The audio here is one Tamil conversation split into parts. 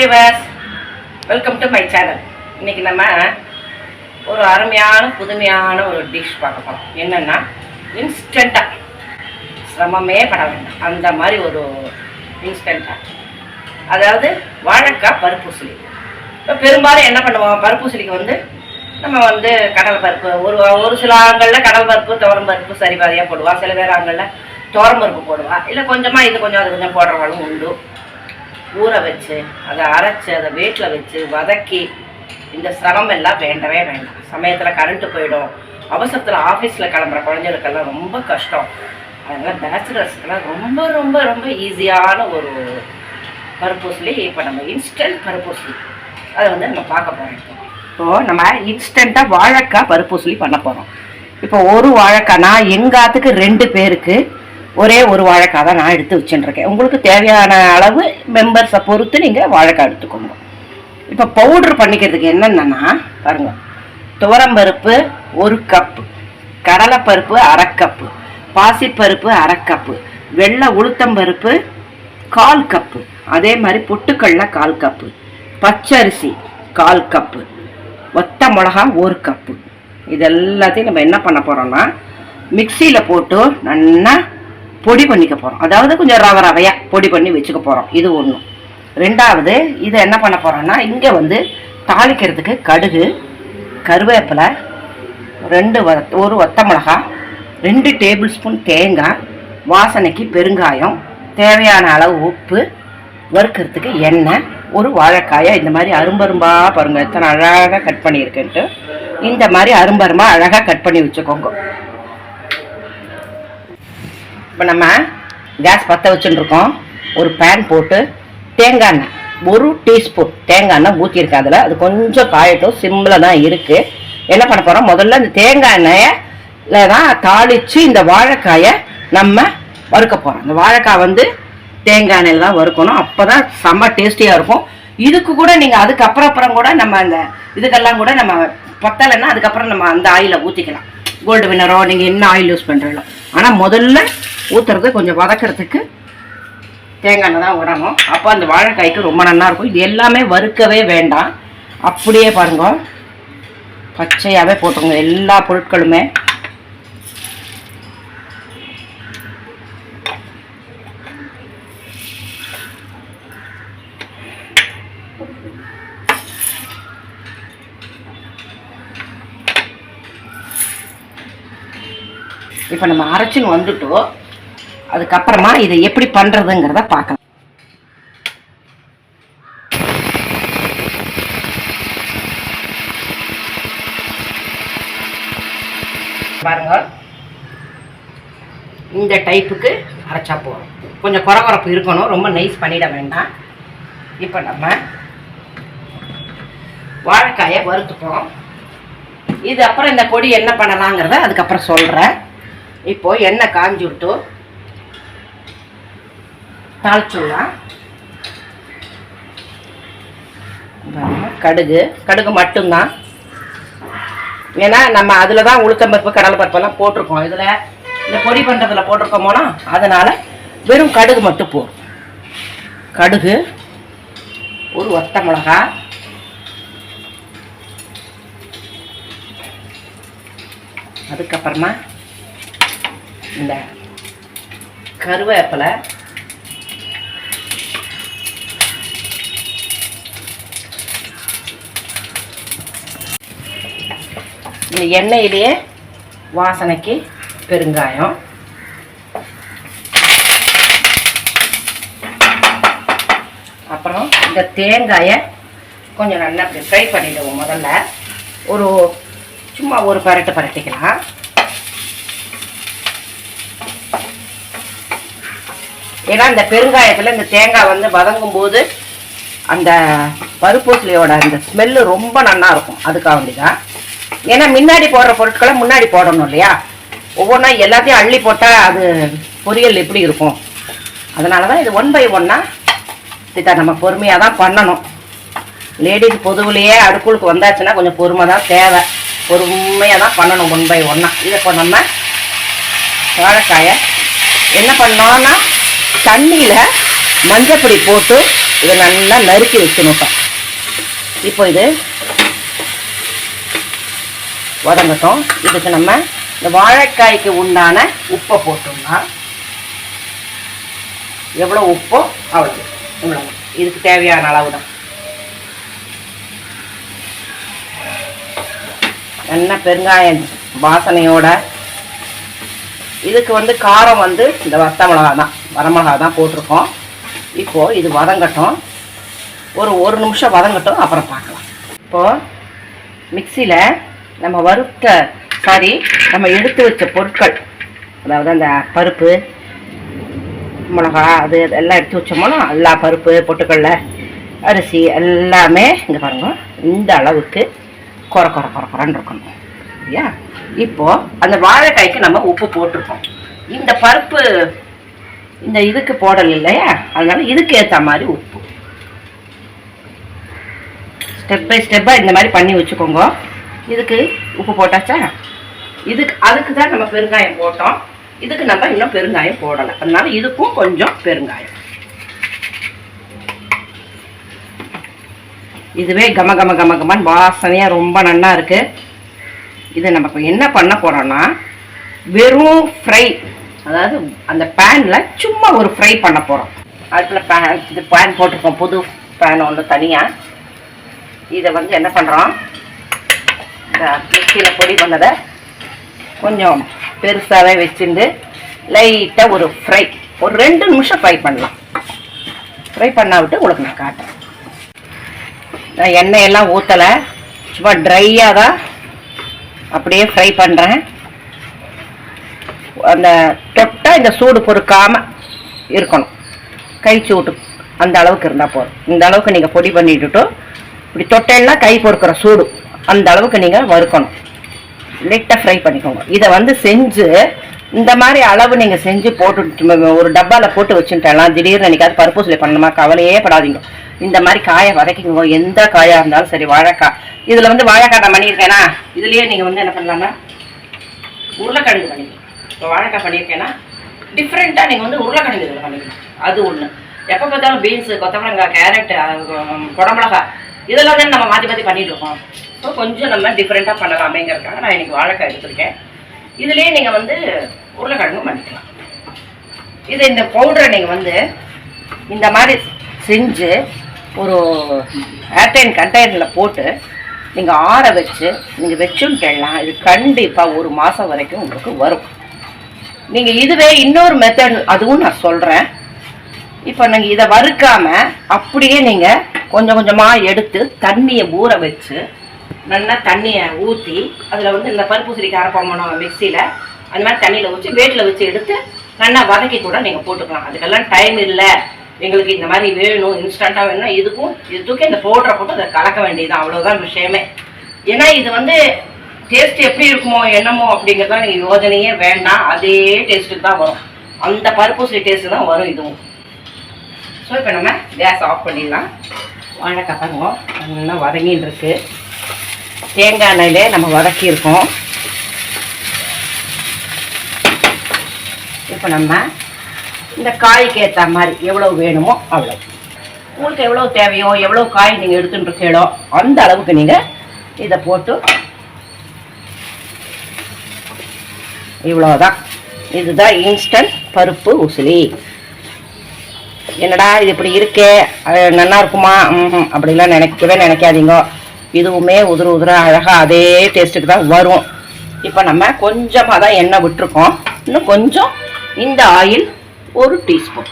Viewers welcome to my channel இன்னைக்கு நம்ம ஒரு அருமையான புதுமையான ஒரு டிஷ் பார்க்க போகிறோம் என்னென்னா இன்ஸ்டண்ட்டாக சிரமமே பட வேண்டாம். அந்த மாதிரி ஒரு இன்ஸ்டண்ட்டாக அதாவது வாழைக்காய் பருப்பூசலி இப்போ பெரும்பாலும் என்ன பண்ணுவோம்? பருப்பூசலிக்கு வந்து நம்ம வந்து கடல் பருப்பு ஒரு ஒரு சில ஆண்களில் கடல் பருப்பு துவரம் பருப்பு சரி பாதியாக போடுவா. சில பேர் ஆண்களில் துவரம் பருப்பு போடுவா. இல்லை கொஞ்சமாக இது கொஞ்சம் அது கொஞ்சம் போடுறவங்களும் உண்டு. ஊற வச்சு அதை அரைச்சு அதை வீட்டில் வச்சு வதக்கி இந்த சிரமம் எல்லாம் வேண்டவே வேண்டாம். சமயத்தில் கரண்ட்டு போயிடும். அவசரத்தில் ஆஃபீஸில் கிளம்புற குழந்தைகளுக்கெல்லாம் ரொம்ப கஷ்டம். அதனால் பேச்சுலர்ஸ்க்கெல்லாம் ரொம்ப ரொம்ப ரொம்ப ஈஸியான ஒரு பருப்பூசலி இப்போ நம்ம இன்ஸ்டன்ட் பருப்பூசலி அதை வந்து நம்ம பார்க்க போகிறோம் இப்போ இப்போது நம்ம இன்ஸ்டண்ட்டாக வாழைக்காய் பருப்பூசலி பண்ண போகிறோம் இப்போ ஒரு வாழைக்காய் நான் எங்காத்துக்கு ரெண்டு பேருக்கு ஒரே ஒரு வாழைக்காய் தான் நான் எடுத்து வச்சுட்டுருக்கேன் உங்களுக்கு தேவையான அளவு மெம்பர்ஸை பொறுத்து நீங்கள் வாழைக்காய் எடுத்துக்கோங்க. இப்போ பவுட்ரு பண்ணிக்கிறதுக்கு என்னென்னா பாருங்கள் துவரம்பருப்பு ஒரு கப்பு கடலைப்பருப்பு அரை கப்பு பாசிப்பருப்பு அரை கப்பு வெள்ளை உளுத்தம்பருப்பு கால் கப்பு அதே மாதிரி பொட்டுக்கடல கால் கப்பு பச்சரிசி கால் கப்பு ஒத்த மிளகா ஒரு கப்பு இது எல்லாத்தையும் நம்ம என்ன பண்ண போகிறோம்னா மிக்சியில் போட்டு நல்லா பொடி பண்ணிக்க போகிறோம் அதாவது கொஞ்சம் ரவ ரவையாக பொடி பண்ணி வச்சுக்க போகிறோம் இது ஒன்று ரெண்டாவது இதை என்ன பண்ண போகிறோன்னா இங்கே வந்து தாளிக்கிறதுக்கு கடுகு கருவேப்பிலை ரெண்டு வ ஒரு ஒத்த மிளகா ரெண்டு டேபிள் ஸ்பூன் தேங்காய் வாசனைக்கு பெருங்காயம் தேவையான அளவு உப்பு வறுக்கிறதுக்கு எண்ணெய் ஒரு வாழைக்காயை இந்த மாதிரி அரும்பரும்பா பாருங்கள் எத்தனை அழகாக கட் பண்ணியிருக்கேன்ட்டு. இந்த மாதிரி அரும்பருமா அழகாக கட் பண்ணி வச்சுக்கோங்க. இப்போ நம்ம கேஸ் பற்ற வச்சுட்டு இருக்கோம் ஒரு பேன் போட்டு தேங்காய் எண்ணெய். ஒரு டீஸ்பூன் தேங்காய் எண்ணெய் ஊற்றியிருக்கேன் அதில். அது கொஞ்சம் காயட்டும். சிம்மில் தான் இருக்குது என்ன பண்ண போகிறோம் முதல்ல இந்த தேங்காய் எண்ணெயை தான் தாளித்து இந்த வாழைக்காயை நம்ம வறுக்க போகிறோம் இந்த வாழைக்காய் வந்து தேங்காய் எண்ணெயில் தான் வறுக்கணும். அப்போ தான் செம்ம டேஸ்டியாக இருக்கும். இதுக்கு கூட நீங்கள் அதுக்கப்புறம் அப்புறம் கூட நம்ம அந்த இதுக்கெல்லாம் கூட நம்ம பத்தலைன்னா அதுக்கப்புறம் நம்ம அந்த ஆயிலை ஊற்றிக்கலாம் கோல்டு வினரோ நீங்கள் என்ன ஆயில் யூஸ் பண்ணுறீங்களோ ஆனால் முதல்ல ஊற்றுறது கொஞ்சம் வதக்கிறதுக்கு தேங்காய் எண்ணெய் தான் விடணும் அப்போ அந்த வாழைக்காய்க்கு ரொம்ப நல்லா இருக்கும். இது எல்லாமே வறுக்கவே வேண்டாம். அப்படியே பாருங்க. பச்சையாகவே போட்டுருங்க எல்லா பொருட்களுமே இப்போ நம்ம அரைச்சின்னு வந்துட்டோம். அதுக்கப்புறமா இதை எப்படி பண்ணுறதுங்கிறத பார்க்கலாம். பாருங்க. இந்த டைப்புக்கு அரைச்சா போதும். கொஞ்சம் குறகுறப்பு இருக்கணும். ரொம்ப நைஸ் பண்ணிட வேண்டாம். இப்போ நம்ம வாழைக்காயை வறுத்துப்போம் இது அப்புறம் இந்த பொடி என்ன பண்ணலாங்கிறத அதுக்கப்புறம் சொல்கிறேன் இப்போ எண்ணெய் காஞ்சி விட்டு தாளிச்சுடலாம். கடுகு. கடுகு மட்டும்தான். ஏன்னா நம்ம அதில் தான் உளுத்தம்பருப்பு கடலைப்பருப்பெல்லாம் போட்டிருக்கோம். இதில் இந்த பொடி பண்ணுறதுல போட்டிருக்கோமோனா அதனால் வெறும் கடுகு மட்டும் போடும் கடுகு ஒரு ஒத்த மிளகா. அதுக்கப்புறமா இந்த கருவேப்பிலை. இந்த எண்ணெயிலேயே வாசனைக்கு பெருங்காயம். அப்புறம் இந்த தேங்காயை கொஞ்சம் நல்லா அப்படி ஃப்ரை பண்ணிவிடுவோம் முதல்ல. ஒரு சும்மா ஒரு பரட்டு பரட்டிக்கலாம். ஏன்னா இந்த பெருங்காயத்தில் இந்த தேங்காய் வந்து வதங்கும் போது அந்த பருப்பூசலியோட அந்த ஸ்மெல்லு ரொம்ப நல்லா இருக்கும். அதுக்காக வேண்டிதான் ஏன்னா முன்னாடி போடுற பொருட்களை முன்னாடி போடணும் இல்லையா? ஒவ்வொன்றா எல்லாத்தையும் அள்ளி போட்டால் அது பொரியல் எப்படி இருக்கும்? அதனால தான் இது ஒன் பை ஒன்னாக இதை நம்ம பொறுமையாக தான் பண்ணணும். லேடிஸ் பொதுவிலேயே அடுக்குளுக்கு வந்தாச்சுன்னா கொஞ்சம் பொறுமை தான் தேவை. பொறுமையாக தான் பண்ணணும் ஒன் பை ஒன்னாக இதை இப்போ நம்ம வாழைக்காயை என்ன பண்ணோன்னா தண்ணியில் மஞ்சப்பொடி போட்டு இதை நல்லா நறுக்கி வச்சுனுட்டோம் இப்போ இது உடம்பட்டும் இதுக்கு நம்ம இந்த வாழைக்காய்க்கு உண்டான உப்பை போட்டோம்னா எவ்வளோ உப்போ அவ்வளோ இவ்வளோ இதுக்கு தேவையான அளவு தான் என்ன பெருங்காயம் வாசனையோட இதுக்கு வந்து காரம் வந்து இந்த வத்த மிளகா தான் வரமிளகா தான் போட்டிருக்கோம். இப்போது இது வதங்கட்டும் ஒரு ஒரு நிமிஷம் வதங்கட்டும் அப்புறம் பார்க்கலாம். இப்போது மிக்சியில் நம்ம வறுத்த சாரி நம்ம எடுத்து வச்ச பொருட்கள் அதாவது அந்த பருப்பு மிளகா அது எல்லாம் எடுத்து வச்சோம்னா எல்லா பருப்பு பொட்டுக்கடல அரிசி எல்லாமே இங்கே பாருங்க இந்த அளவுக்கு குறை குறை குறை குறைன்னு இருக்கணும். சரியா இப்போ அந்த வாழைக்காய்க்கு நம்ம உப்பு போட்டிருக்கோம். இந்த பருப்பு இந்த இதுக்கு போடல இல்லையா? அதனால இதுக்கு ஏற்ற மாதிரி உப்பு. ஸ்டெப் பை ஸ்டெப்பாக இந்த மாதிரி பண்ணி வச்சுக்கோங்க. இதுக்கு உப்பு போட்டாச்சா? இதுக்கு அதுக்கு தான் நம்ம பெருங்காயம் போட்டோம். இதுக்கு நம்ம இன்னும் பெருங்காயம் போடலை. அதனால இதுக்கும் கொஞ்சம் பெருங்காயம். இதுவே கம கம கம கமன் வாசனையாக ரொம்ப நல்லா இருக்கு. இது நம்ம என்ன பண்ண போகிறோன்னா வெறும் ஃப்ரை அதாவது அந்த பேனில் சும்மா ஒரு ஃப்ரை பண்ண போகிறோம் அடுப்பில் பேன் இது பேன் போட்டிருக்கோம் புது பேன் ஒன்று தனியாக இதை வந்து என்ன பண்ணுறோம் இந்த மிக்சியில் பொடி பண்ணதை கொஞ்சம் பெருசாகவே வச்சுட்டு லைட்டாக ஒரு ஃப்ரை ஒரு ரெண்டு நிமிஷம் ஃப்ரை பண்ணலாம். ஃப்ரை பண்ணா விட்டு உங்களுக்கு நான் காட்டுறேன். நான் எண்ணெயெல்லாம் ஊற்றலை சும்மா ட்ரையாக தான் அப்படியே ஃப்ரை பண்ணுறேன் அந்த தொட்டால் இந்த சூடு பொறுக்காமல் இருக்கணும். கை சூட்டு அந்த அளவுக்கு இருந்தால் போதும். இந்த அளவுக்கு நீங்கள் பொடி பண்ணிட்டுட்டு இப்படி தொட்டேன்னா கை பொறுக்கிற சூடு அந்த அளவுக்கு நீங்கள் வறுக்கணும். லைட்டாக ஃப்ரை பண்ணிக்கோங்க. இதை வந்து செஞ்சு இந்த மாதிரி அளவு நீங்கள் செஞ்சு போட்டு ஒரு டப்பாவில் போட்டு வச்சுட்டலாம் திடீர்னு நினைக்காது பருப்பு பண்ணணுமா? கவலையே படாதீங்க. இந்த மாதிரி காயை வதக்கிங்க எந்த காயாக இருந்தாலும் சரி வாழைக்காய் இதில் வந்து வாழைக்காய் நான் பண்ணியிருக்கேனா? இதுலேயே நீங்கள் வந்து என்ன பண்ணலாம்னா உருளைக்கிழங்கு பண்ணிக்கலாம். இப்போ வாழைக்காய் பண்ணியிருக்கேன்னா டிஃப்ரெண்ட்டாக நீங்கள் வந்து உருளைக்கிழங்கு இதில் பண்ணிக்கலாம். அது ஒன்று எப்போ பார்த்தாலும் பீன்ஸு கொத்தமரங்காய் கேரட்டு குடமிளகா இதெல்லாம் தான் நம்ம மாற்றி மாற்றி பண்ணிட்டு இருக்கோம். ஸோ கொஞ்சம் நம்ம டிஃப்ரெண்ட்டாக பண்ணலாமேங்கிறதுக்காக நான் இன்றைக்கி வாழைக்காய் எடுத்திருக்கேன். இதுலேயே நீங்கள் வந்து உருளைக்கிழங்கும் பண்ணிக்கலாம். இது இந்த பவுடரை நீங்கள் வந்து இந்த மாதிரி செஞ்சு ஒரு ஏர்டைன் கண்டெய்னரில் போட்டு நீங்கள் ஆற வச்சு நீங்கள் வச்சுட்டலாம் இது கண்டிப்பாக ஒரு மாதம் வரைக்கும் உங்களுக்கு வரும். நீங்கள் இதுவே இன்னொரு மெத்தட் அதுவும் நான் சொல்கிறேன் இப்போ நீங்கள் இதை வறுக்காமல் அப்படியே நீங்கள் கொஞ்சம் கொஞ்சமாக எடுத்து தண்ணியை ஊற வச்சு நல்லா தண்ணியை ஊற்றி அதில் வந்து இந்த பருப்பு சிரிக்க அரைப்போம் மிக்சியில் அந்த மாதிரி தண்ணியில் ஊற்றி வேட்டில் வச்சு எடுத்து நல்லா வதக்கி கூட நீங்கள் போட்டுக்கலாம். அதுக்கெல்லாம் டைம் இல்லை. எங்களுக்கு இந்த மாதிரி வேணும் இன்ஸ்டண்ட்டாக வேணும்னா இதுக்கும் இது தூக்கி இந்த பவுடரை போட்டு அதை கலக்க வேண்டியதுதான். அவ்வளோதான் விஷயமே. ஏன்னா இது வந்து டேஸ்ட் எப்படி இருக்குமோ என்னமோ அப்படிங்கிறதா நீங்கள் யோஜனையே வேண்டாம். அதே டேஸ்ட்டுக்கு தான் வரும். அந்த பருப்பூசி டேஸ்ட்டு தான் வரும் இதுவும். ஸோ இப்போ நம்ம கேஸ் ஆஃப் பண்ணிடலாம். வாழைக்காய் பாருங்க. நல்லா வதங்கின்னு இருக்கு. தேங்காய் எண்ணெயிலே நம்ம வதக்கியிருக்கோம். இப்போ நம்ம இந்த காய்க்கு ஏற்ற மாதிரி எவ்வளோ வேணுமோ அவ்வளோ உங்களுக்கு எவ்வளோ தேவையோ எவ்வளோ காய் நீங்கள் எடுத்துகிட்டு இருக்கீங்களோ அந்த அளவுக்கு நீங்கள் இதை போட்டு இவ்வளோதான் இதுதான் இன்ஸ்டன்ட் பருப்பு உசிலி. என்னடா இது இப்படி இருக்கே? அது நல்லா இருக்குமா? அப்படிலாம் நினைக்கவே நினைக்காதீங்க. இதுவுமே உதிர உதிர அழகாக அதே டேஸ்ட்டுக்கு தான் வரும். இப்போ நம்ம கொஞ்சமாக தான் எண்ணெய் விட்டுருக்கோம். இன்னும் கொஞ்சம் இந்த ஆயில் ஒரு டீஸ்பூன்.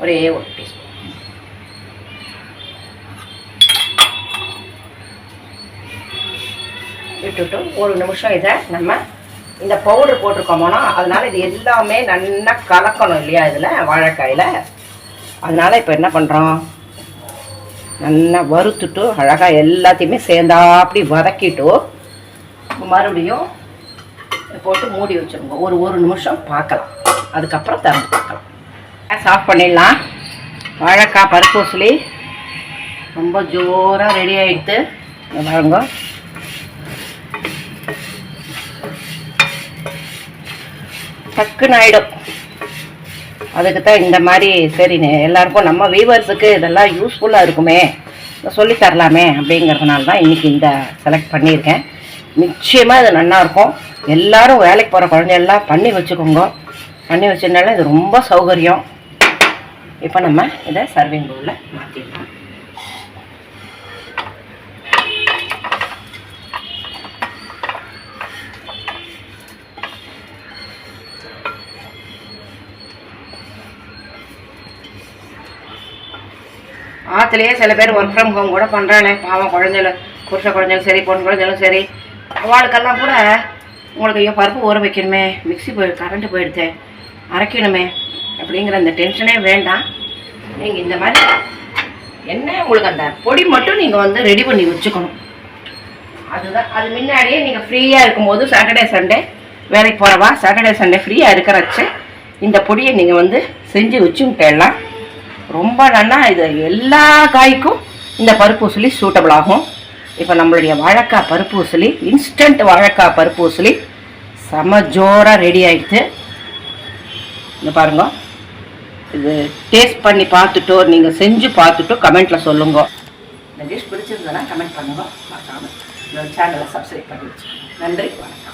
ஒரே ஒரு டீஸ்பூன். விட்டுட்டு ஒரு நிமிஷம் இதை நம்ம இந்த பவுடர் போட்டிருக்கோமோனா அதனால் இது எல்லாமே நல்லா கலக்கணும் இல்லையா இதில் வாழைக்காயில். அதனால் இப்போ என்ன பண்ணுறோம் நல்லா வறுத்துட்டு அழகாக எல்லாத்தையுமே சேர்ந்தா அப்படி வதக்கிட்டு மறுபடியும் போட்டு மூடி வச்சுருங்க. ஒரு ஒரு நிமிஷம் பார்க்கலாம். அதுக்கப்புறம் திறந்து பார்க்கலாம். கேஸ் ஆஃப் பண்ணிடலாம். வாழைக்காய் பருப்பு உசிலி ரொம்ப ஜோராக ரெடி ஆகிடுத்து பாருங்க. டக்குன்னு ஆகிடும் அதுக்கு தான் இந்த மாதிரி சரி எல்லாருக்கும் நம்ம வீவர்ஸுக்கு இதெல்லாம் யூஸ்ஃபுல்லாக இருக்குமே. சொல்லித்தரலாமே சொல்லி தரலாமே அப்படிங்கிறதுனால தான் இன்றைக்கி இந்த செலக்ட் பண்ணியிருக்கேன். நிச்சயமாக இது நல்லாயிருக்கும். எல்லோரும் எல்லாரும் வேலைக்கு போகிற குழந்தையெல்லாம் பண்ணி வச்சுக்கோங்க. பண்ணி வச்சதுனால இது ரொம்ப சௌகரியம். இப்போ நம்ம இதை சர்விங் பவுலில் மாற்றிடலாம் ஆற்றுலேயே சில பேர் ஒர்க் ஃப்ரம் ஹோம் கூட பண்ணுறானே பாவம் குழந்தைகளும் புருஷ குழந்தைகளும் சரி பொண்ணு குழந்தைகளும் சரி. அவளுக்கெல்லாம் கூட உங்களுக்கு ஐயோ பருப்பு ஊற வைக்கணுமே. மிக்ஸி போய் கரண்ட்டு போயிடுது. அரைக்கணுமே அப்படிங்கிற அந்த டென்ஷனே வேண்டாம். நீங்கள் இந்த மாதிரி என்ன உங்களுக்கு அந்த பொடி மட்டும் நீங்கள் வந்து ரெடி பண்ணி வச்சுக்கணும். அதுதான் அது முன்னாடியே நீங்கள் ஃப்ரீயாக இருக்கும்போது சாட்டர்டே சண்டே வேலைக்கு போகிறவா சாட்டர்டே சண்டே ஃப்ரீயாக இருக்கிறச்சு. இந்த பொடியை நீங்கள் வந்து செஞ்சு வச்சுட்டேலாம் ரொம்ப நல்லா இது எல்லா காய்க்கும் இந்த பருப்பூசலி சூட்டபிள் ஆகும். இப்போ நம்மளுடைய வாழைக்காய் பருப்பூசலி இன்ஸ்டன்ட் வாழைக்காய் பருப்பூசலி செம ஜோராக ரெடி ஆயிடுது இங்கே பாருங்க. இது டேஸ்ட் பண்ணி பார்த்துட்டோ நீங்கள் செஞ்சு பார்த்துட்டோ கமெண்ட்டில் சொல்லுங்க. இந்த டிஷ் பிடிச்சிருந்தனா கமெண்ட் பண்ணுங்க. மறக்காமல் இந்த சேனலை சப்ஸ்கிரைப் பண்ணி வச்சுக்கோங்க. நன்றி வணக்கம்.